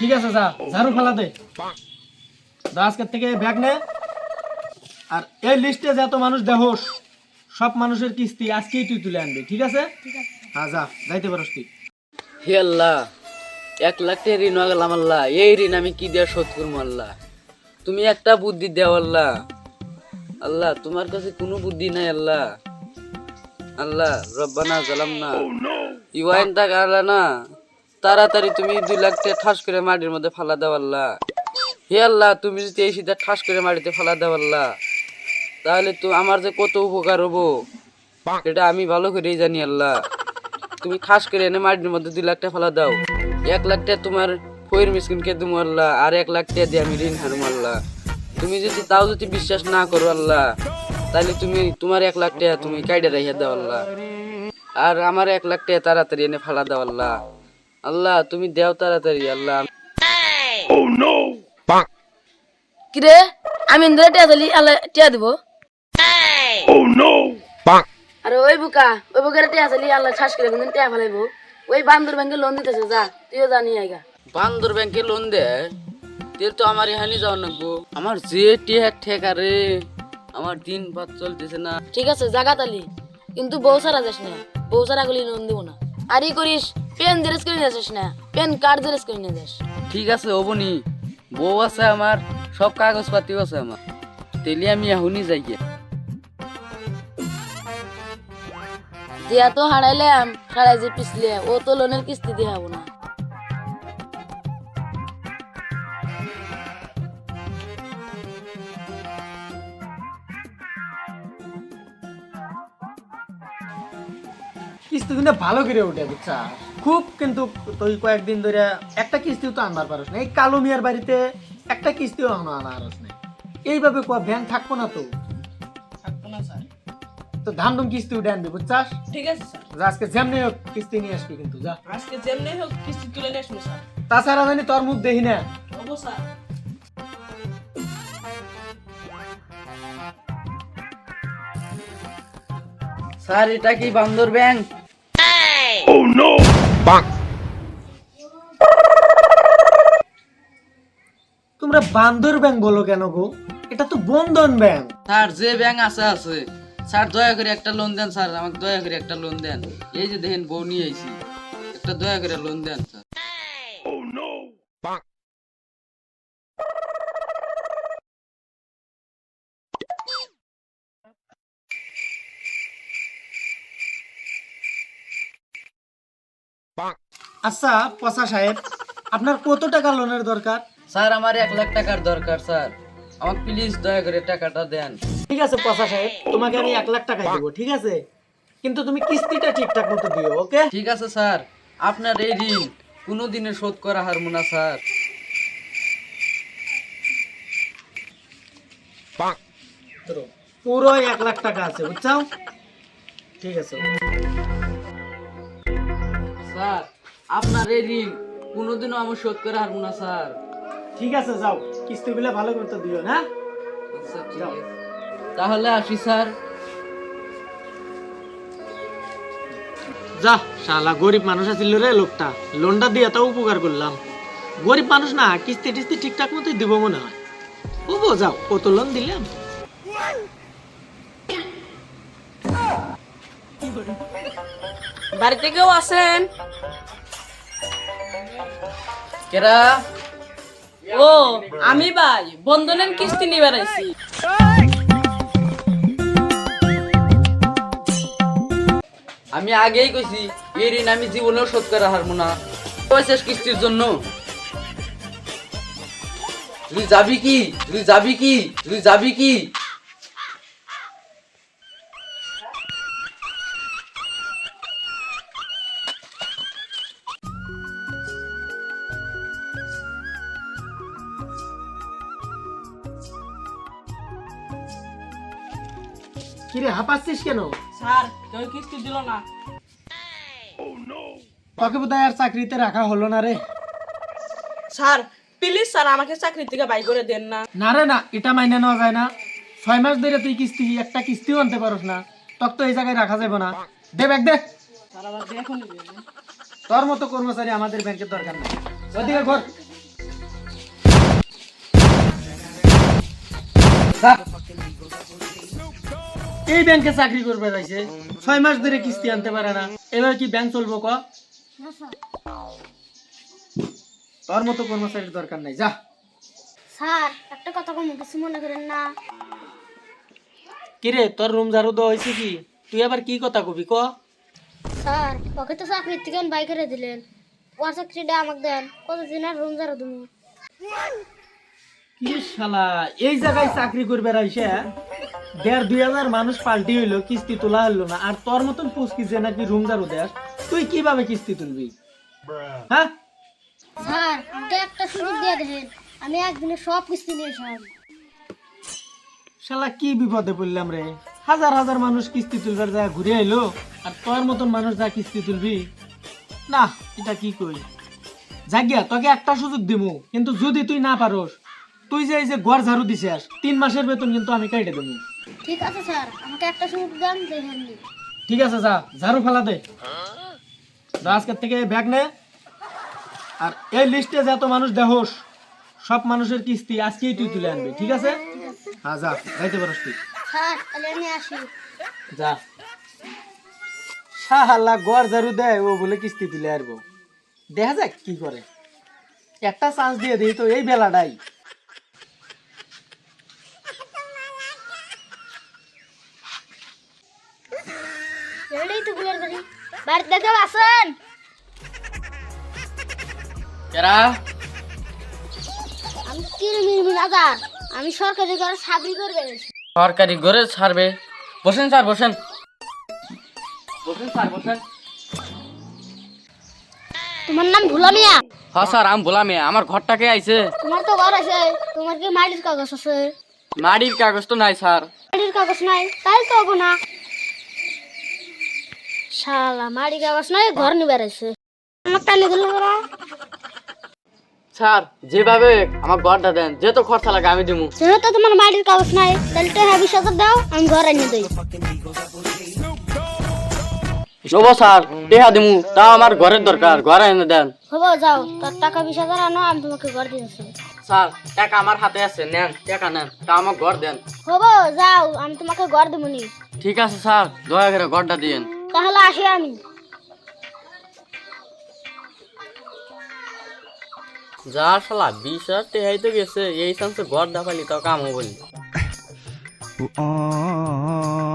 ঠিক আছে যা। ঝাড়ু ফেলা দে। আজকের থেকে ব্যাগ নে। আর এই লিস্টে যত মানুষ দেহস সব মানুষের কিস্তি আজকেই তুই তুলে আনবি ঠিক আছে? হ্যাঁ যা যাইতে পারস তুই। হে আল্লাহ এক লাখ টাকা ঋণ হয়ে গেলাম আল্লাহ। এই ঋণ আমি কি দিয়ে শোধ করব আল্লাহ? তুমি একটা বুদ্ধি দেও আল্লাহ। আল্লাহ তোমার কাছে কোনো বুদ্ধি নাই আল্লাহ। আল্লাহ রব্বানা জালাম না ইওয়াইন টাকা আল্লাহ না তাড়াতাড়ি তুমি দুই লাখ টাকা ঠাস করে মাটির মধ্যে ফালা দাও আল্লাহ। হে আল্লাহ, তুমি যদি এই সিধা ঠাস করে মাটিতে ফালা দাও আল্লাহ, তাহলে তো আমার যে কত উপকার হব। এটা আমি ভালো করেই জানি আল্লাহ। তুমি খাস করে এনে মাটির মধ্যে দুই লাখটা ফালা দাও। এক লাখটা তোমার ফয়ের মিসকিনকে তুমি আল্লাহ, আর এক লাখ টাকা দিয়ে আমি ঋণ হারুম আল্লাহ। তুমি যদি তাও যদি বিশ্বাস না করো আল্লাহ, তাহলে তুমি তোমার এক লাখ টাকা তুমি কাইডে রাখিয়া দাও আল্লাহ। আর আমার এক লাখ টাকা তাড়াতাড়ি এনে ফালা দাও আল্লাহ। আল্লাহ তুমি দেও তাড়াতাড়ি আল্লাহ। ও নো কিরে? আমি ইন্দ্রে টিয়া দিলি আল্লাহ টিয়া দিব? ও নো আরে ওই বুকা ওই বুকারে টিয়া দিলি আল্লাহ শ্বাস করে কিন্তু টিয়া ফেলাইব? ওই বান্দর ব্যাংকে লোন দিতেছে যা তুইও জানি আইগা বান্দর ব্যাংকে লোন দে? তেল তো আমার এখানে যাওয়া নাকবো আমার যে টিয়া ঠেকা রে আমার দিন পাত চলতেছে না। ঠিক আছে জাগা তালি। কিন্তু বউ সারা যাস না। বউ সারা গুলি লোন দিব না। আর ই করিস পেন জেরেস করে নিয়ে যাস না পেন কার্ড জেরেস করে নিয়ে যাস। ঠিক আছে অবনি বউ আছে আমার সব কাগজপাতিও আছে আমার। তেলি আমি এখনই যাই গিয়া। দিয়া তো হারাইলাম হারাই যে পিছলে ও তো লোনের কিস্তি দিয়ে হব না। কিস্তি কিন্তু ভালো করে উঠে বুঝছা? খুব কিন্তু তুই কয়েকদিন ধরে একটা কিস্তিও তো আনবার পারস না। এই কালো মিয়ার বাড়িতে একটা কিস্তিও আনা আনা পারস না। এইভাবে কোয়া ব্যাংক থাকব না তো? থাকব না স্যার। তো ধান ধুম কিস্তি উঠে আনবি বুঝছাস? ঠিক আছে স্যার। আজকে যেমনি হোক কিস্তি নিয়ে আসবি কিন্তু যা। আজকে যেমনি হোক কিস্তি তুলে নিয়ে আসব স্যার। তাছাড়া জানি তোর মুখ দেখি না। হব স্যার। স্যার এটা কি বান্দর ব্যাংক তোমরা বান্দর ব্যাংক বলো কেন গো? এটা তো বন্ধন ব্যাংক স্যার যে ব্যাংক আছে আছে। স্যার দয়া করে একটা লোন দেন স্যার। আমাকে দয়া করে একটা লোন দেন। এই যে দেখেন বউ নিয়ে আইছি। একটা দয়া করে লোন দেন স্যার। আচ্ছা পচা সাহেব আপনার কত টাকা লোনের দরকার? স্যার আমার এক লাখ টাকার দরকার স্যার। আমাকে প্লিজ দয়া করে টাকাটা দেন। ঠিক আছে পচা সাহেব তোমাকে আমি এক লাখ টাকা দেবো ঠিক আছে? কিন্তু তুমি কিস্তিটা ঠিকঠাক মতো দিও ওকে? ঠিক আছে স্যার। আপনার এই ঋণ কোনো দিনে শোধ করা হারবো না স্যার। পুরো এক লাখ টাকা আছে বুঝছ ঠিক আছে। স্যার আপনার এই ঋণ কোনোদিনও আমি শোধ করে হারবো না স্যার। ঠিক আছে যাও। কিস্তিগুলো ভালো করতে দিও না? ঠিক আছে। তাহলে আসি স্যার। যা শালা গরিব মানুষ আছিল রে লোকটা। লোনটা দিয়ে তো উপকার করলাম। গরিব মানুষ না কিস্তি টিস্তি ঠিকঠাক মতোই দিব মনে হয়। ওবো যাও কত লোন দিলাম? বাড়িতে কেউ আছেন? কেরা? ও আমি ভাই বন্ধনের কিস্তি নিবার আইছি আমি আগেই কইছি এই ঋণ আমি জীবনেও শোধ করে হারবো না। শেষ কিস্তির জন্য? তুই যাবি কি? তুই যাবি কি? তুই যাবি কি? কিরে হাঁপাচ্ছিস কেন? স্যার কেউ কিস্তি দিল না। তোকে বোধহয় আর চাকরিতে রাখা হলো না রে। স্যার প্লিজ স্যার আমাকে চাকরি থেকে বাই করে দেন না। না রে না এটা মাইনে নেওয়া যায় না। ছয় মাস ধরে তুই কিস্তি একটা কিস্তিও আনতে পারস না। তক তো এই জায়গায় রাখা যাবে না। দে ব্যাগ দে। তোর মতো কর্মচারী আমাদের ব্যাংকের দরকার নেই। ওদিকে ঘর। এই ব্যাংকে চাকরি করবে যাইছে। ছয় মাস ধরে কিস্তি আনতে পারে না। এবার কি ব্যাংক চলবো ক? তোর মতো কর্মচারীর দরকার নাই যা। স্যার একটা কথা কম কিছু মনে করেন না। কিরে তোর রুম ঝাড়ু দেওয়া হয়েছে কি? তুই আবার কি কথা কবি ক? স্যার ওকে তো চাকরি থেকে বাই করে দিলেন। ওর চাকরিটা আমাকে দেন কতদিন আর রুম যারা তুমি কি শালা? এই জায়গায় চাকরি করবে রাইসে? দেড় দুই হাজার মানুষ পাল্টি হইল কিস্তি তোলা হইল না। আর তোর মতন পুষ্কি যে নাকি রুম ঝাড়ু দেস তুই কীভাবে কিস্তি তুলবি? হ্যাঁ? স্যার আমাকে একটা সুযোগ দিয়ে আমি একদিনে সব কিস্তি নিয়ে এসব শালা কি বিপদে পড়লাম রে? হাজার হাজার মানুষ কিস্তি তুলবার যা ঘুরে এলো আর তোর মতন মানুষ যা কিস্তি তুলবি? না এটা কি কই? জাগিয়া তোকে একটা সুযোগ দিমু কিন্তু যদি তুই না পারোস তুই যে এই যে ঘর ঝাড়ু দিছিস তিন মাসের বেতন কিন্তু আমি কেটে দেবো। ঠিক আছে স্যার আমাকে একটা সুযোগ দেন দেখেন ঠিক আছে যা ঝাড়ু ফেলা দে। আজকের থেকে ব্যাগ নে। আর এই লিস্টে যত মানুষ দেহস সব মানুষের কিস্তি আজকেই তুই তুলে আনবি ঠিক আছে? হ্যাঁ যা যাইতে পারস তুই। স্যার তাহলে আমি আসি। যা। শাহাল্লা গড় ঝাড়ু দেয় ও বলে কিস্তি তুলে আসব দেখা যাক কি করে। একটা চান্স দিয়ে দিই তো এই বেলাটাই। এটাই তো গুলের বাড়ি বাড়িতে কেউ আসেন এরা আমি কিরমির আজার আমি সরকারি ঘরে চাকরি করবে সরকারি ঘরে ছাড়বে বসেন স্যার বসেন বসেন স্যার বসেন তোমার নাম ভুলা মিয়া হ্যাঁ স্যার আমি বললাম এ, আমার ঘরটাকে আইছে তোমার তো ঘর আছে তোমার কি মাটির কাগজ আছে মাটির কাগজ তো নাই স্যার মাটির কাগজ নাই তাই তো হব না শালা মাটির কাগজ নাই ঘর নিবার আছে আমার টানি দিল ওরা। স্যার যেভাবে আমার ঘরটা দেন। যে তো খরচা লাগে আমি দিমু। যেহেতু তোমার মাটির কাগজ নাই তাহলে তো হ্যাঁ দাও আমি ঘর এনে দিই। নব স্যার টেহা দিমু। তাও আমার ঘরের দরকার ঘরে এনে দেন। হব যাও তার টাকা বিশ হাজার আনো আমি তোমাকে ঘর দিয়েছি স্যার টাকা আমার হাতে আছে নেন টাকা নেন তা আমার ঘর দেন। হব যাও আমি তোমাকে ঘর দেবো ঠিক আছে স্যার দয়া করে ঘরটা দিয়েন। তাহলে আসি আমি। যা শালা বিশ হাজার টেহাই তো গেছে এই চান্সে ঘর দেখালি তাও কামও বলি। Oh,